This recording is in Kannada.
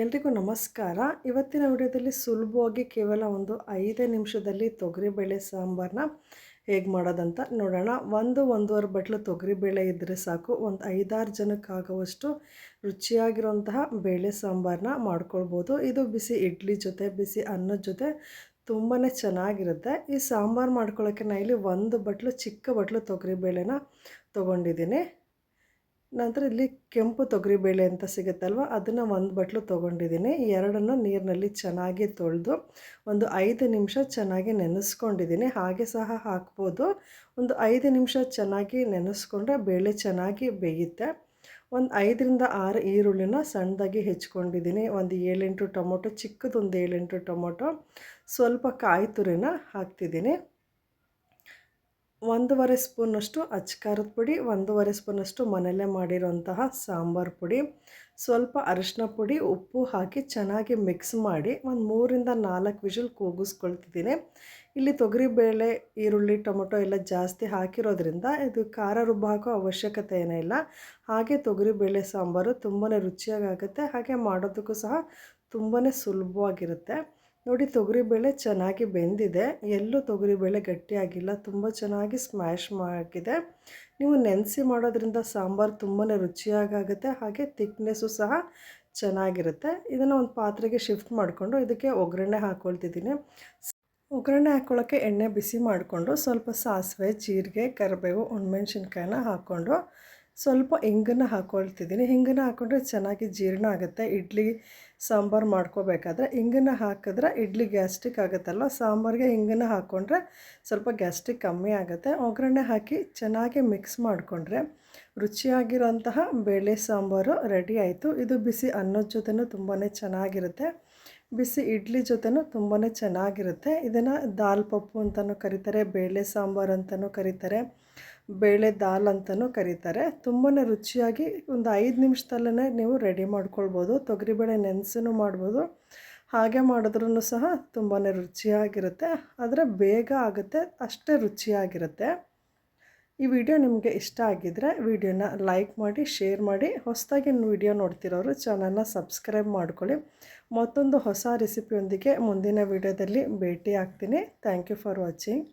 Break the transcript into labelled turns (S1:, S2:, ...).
S1: ಎಲ್ರಿಗೂ ನಮಸ್ಕಾರ. ಇವತ್ತಿನ ವಿಡಿಯೋದಲ್ಲಿ ಸುಲಭವಾಗಿ ಕೇವಲ ಒಂದು ಐದೇ ನಿಮಿಷದಲ್ಲಿ ತೊಗರಿಬೇಳೆ ಸಾಂಬಾರನ್ನ ಹೇಗೆ ಮಾಡೋದಂತ ನೋಡೋಣ. ಒಂದು ಒಂದೂವರೆ ಬಟ್ಲು ತೊಗರಿಬೇಳೆ ಇದ್ದರೆ ಸಾಕು. ಒಂದು ಐದಾರು ಜನಕ್ಕಾಗುವಷ್ಟು ರುಚಿಯಾಗಿರುವಂತಹ ಬೇಳೆ ಸಾಂಬಾರನ್ನ ಮಾಡ್ಕೊಳ್ಬೋದು. ಇದು ಬಿಸಿ ಇಡ್ಲಿ ಜೊತೆ, ಬಿಸಿ ಅನ್ನದ ಜೊತೆ ತುಂಬಾ ಚೆನ್ನಾಗಿರುತ್ತೆ. ಈ ಸಾಂಬಾರು ಮಾಡ್ಕೊಳ್ಳೋಕ್ಕೆ ನಾನು ಇಲ್ಲಿ ಒಂದು ಬಟ್ಲು, ಚಿಕ್ಕ ಬಟ್ಲು ತೊಗರಿಬೇಳೆನ ತೊಗೊಂಡಿದ್ದೀನಿ. ನಂತರ ಇಲ್ಲಿ ಕೆಂಪು ತೊಗರಿಬೇಳೆ ಅಂತ ಸಿಗುತ್ತಲ್ವ? ಅದನ್ನು ಒಂದು ಬಟ್ಲು ತೊಗೊಂಡಿದ್ದೀನಿ. ಎರಡನ್ನು ನೀರಿನಲ್ಲಿ ಚೆನ್ನಾಗಿ ತೊಳೆದು ಒಂದು ಐದು ನಿಮಿಷ ಚೆನ್ನಾಗಿ ನೆನೆಸ್ಕೊಂಡಿದ್ದೀನಿ. ಹಾಗೆ ಸಹ ಹಾಕ್ಬೋದು. ಒಂದು ಐದು ನಿಮಿಷ ಚೆನ್ನಾಗಿ ನೆನೆಸ್ಕೊಂಡ್ರೆ ಬೇಳೆ ಚೆನ್ನಾಗಿ ಬೇಯುತ್ತೆ. ಒಂದು ಐದರಿಂದ ಆರು ಈರುಳ್ಳಿನ ಸಣ್ಣದಾಗಿ ಹೆಚ್ಕೊಂಡಿದ್ದೀನಿ. ಒಂದು ಏಳೆಂಟು ಟೊಮೊಟೊ, ಚಿಕ್ಕದೊಂದು ಏಳೆಂಟು ಟೊಮೊಟೊ, ಸ್ವಲ್ಪ ಕಾಯಿ ತುರಿನ ಹಾಕ್ತಿದ್ದೀನಿ. ಒಂದೂವರೆ ಸ್ಪೂನಷ್ಟು ಅಚ್ಕಾರದ ಪುಡಿ, ಒಂದೂವರೆ ಸ್ಪೂನಷ್ಟು ಮನೆಯಲ್ಲೇ ಮಾಡಿರೋಂತಹ ಸಾಂಬಾರು ಪುಡಿ, ಸ್ವಲ್ಪ ಅರಿಶಿನ ಪುಡಿ, ಉಪ್ಪು ಹಾಕಿ ಚೆನ್ನಾಗಿ ಮಿಕ್ಸ್ ಮಾಡಿ ಒಂದು ಮೂರಿಂದ ನಾಲ್ಕು ವಿಷಲ್ ಕೂಗಿಸ್ಕೊಳ್ತಿದ್ದೀನಿ. ಇಲ್ಲಿ ತೊಗರಿಬೇಳೆ ಈರುಳ್ಳಿ, ಟೊಮೊಟೊ ಎಲ್ಲ ಜಾಸ್ತಿ ಹಾಕಿರೋದ್ರಿಂದ ಇದು ಖಾರ ರುಬ್ಬ ಹಾಕೋ ಅವಶ್ಯಕತೆ ಏನೇ ಇಲ್ಲ. ಹಾಗೆ ತೊಗರಿಬೇಳೆ ಸಾಂಬಾರು ತುಂಬಾ ರುಚಿಯಾಗುತ್ತೆ ಹಾಗೆ ಮಾಡೋದಕ್ಕೂ ಸಹ ತುಂಬಾ ಸುಲಭವಾಗಿರುತ್ತೆ. ನೋಡಿ ತೊಗರಿಬೇಳೆ ಚೆನ್ನಾಗಿ ಬೆಂದಿದೆ. ಎಲ್ಲೂ ತೊಗರಿಬೇಳೆ ಗಟ್ಟಿಯಾಗಿಲ್ಲ. ತುಂಬ ಚೆನ್ನಾಗಿ ಸ್ಮ್ಯಾಶ್ ಆಗಿದೆ ನೀವು ನೆನೆಸಿ ಮಾಡೋದ್ರಿಂದ ಸಾಂಬಾರು ತುಂಬಾ ರುಚಿಯಾಗುತ್ತೆ ಹಾಗೆ ತಿಕ್ನೆಸ್ಸು ಸಹ ಚೆನ್ನಾಗಿರುತ್ತೆ. ಇದನ್ನು ಒಂದು ಪಾತ್ರೆಗೆ ಶಿಫ್ಟ್ ಮಾಡಿಕೊಂಡು ಇದಕ್ಕೆ ಒಗ್ಗರಣೆ ಹಾಕ್ಕೊಳ್ತಿದ್ದೀನಿ ಒಗ್ಗರಣೆ ಹಾಕ್ಕೊಳ್ಳೋಕ್ಕೆ ಎಣ್ಣೆ ಬಿಸಿ ಮಾಡಿಕೊಂಡು ಸ್ವಲ್ಪ ಸಾಸಿವೆ, ಜೀರಿಗೆ, ಕರಿಬೇವು, ಒಣಮೆಣ್ಸಿನ್ಕಾಯಿನ ಹಾಕ್ಕೊಂಡು ಸ್ವಲ್ಪ ಹಿಂಗನ್ನು ಹಾಕ್ಕೊಳ್ತಿದ್ದೀನಿ ಹಿಂಗನ್ನು ಹಾಕ್ಕೊಂಡ್ರೆ ಚೆನ್ನಾಗಿ ಜೀರ್ಣ ಆಗುತ್ತೆ. ಇಡ್ಲಿ, ಸಾಂಬಾರು ಮಾಡ್ಕೋಬೇಕಾದ್ರೆ ಹಿಂಗನ್ನು ಹಾಕಿದ್ರೆ ಇಡ್ಲಿ ಗ್ಯಾಸ್ಟ್ರಿಕ್ ಆಗುತ್ತಲ್ಲ ಸಾಂಬಾರಿಗೆ ಹಿಂಗನ್ನು ಹಾಕ್ಕೊಂಡ್ರೆ ಸ್ವಲ್ಪ ಗ್ಯಾಸ್ಟ್ರಿಕ್ ಕಮ್ಮಿ ಆಗುತ್ತೆ. ಒಗ್ಗರಣೆ ಹಾಕಿ ಚೆನ್ನಾಗಿ ಮಿಕ್ಸ್ ಮಾಡಿಕೊಂಡ್ರೆ ರುಚಿಯಾಗಿರೋಂತಹ ಬೇಳೆ ಸಾಂಬಾರು ರೆಡಿ ಆಯಿತು. ಇದು ಬಿಸಿ ಅನ್ನದ ಜೊತೆನೂ ತುಂಬಾ ಚೆನ್ನಾಗಿರುತ್ತೆ. ಬಿಸಿ ಇಡ್ಲಿ ಜೊತೆನೂ ತುಂಬಾ ಚೆನ್ನಾಗಿರುತ್ತೆ. ಇದನ್ನು ದಾಲ್ ಪಪ್ಪು ಅಂತಲೂ ಕರೀತಾರೆ, ಬೇಳೆ ಸಾಂಬಾರು ಅಂತಲೂ ಕರೀತಾರೆ. ಬೇಳೆ ದಾಲ್ ಅಂತಲೂ ಕರೀತಾರೆ. ತುಂಬಾ ರುಚಿಯಾಗಿ ಒಂದು ಐದು ನಿಮಿಷದಲ್ಲೇ ನೀವು ರೆಡಿ ಮಾಡ್ಕೊಳ್ಬೋದು. ತೊಗರಿಬೇಳೆ ನೆನೆಸೂ ಮಾಡ್ಬೋದು. ಹಾಗೆ ಮಾಡಿದ್ರೂ ಸಹ ತುಂಬಾ ರುಚಿಯಾಗಿರುತ್ತೆ. ಆದರೆ ಬೇಗ ಆಗುತ್ತೆ, ಅಷ್ಟೇ ರುಚಿಯಾಗಿರುತ್ತೆ. ಈ ವಿಡಿಯೋ ನಿಮಗೆ ಇಷ್ಟ ಆಗಿದ್ದರೆ ವಿಡಿಯೋನ ಲೈಕ್ ಮಾಡಿ, ಶೇರ್ ಮಾಡಿ. ಹೊಸದಾಗಿ ವಿಡಿಯೋ ನೋಡ್ತಿರೋರು ಚಾನಲ್ನ ಸಬ್ಸ್ಕ್ರೈಬ್ ಮಾಡ್ಕೊಳ್ಳಿ. ಮತ್ತೊಂದು ಹೊಸ ರೆಸಿಪಿಯೊಂದಿಗೆ ಮುಂದಿನ ವಿಡಿಯೋದಲ್ಲಿ ಭೇಟಿ ಆಗ್ತೀನಿ ಥ್ಯಾಂಕ್ ಯು ಫಾರ್ ವಾಚಿಂಗ್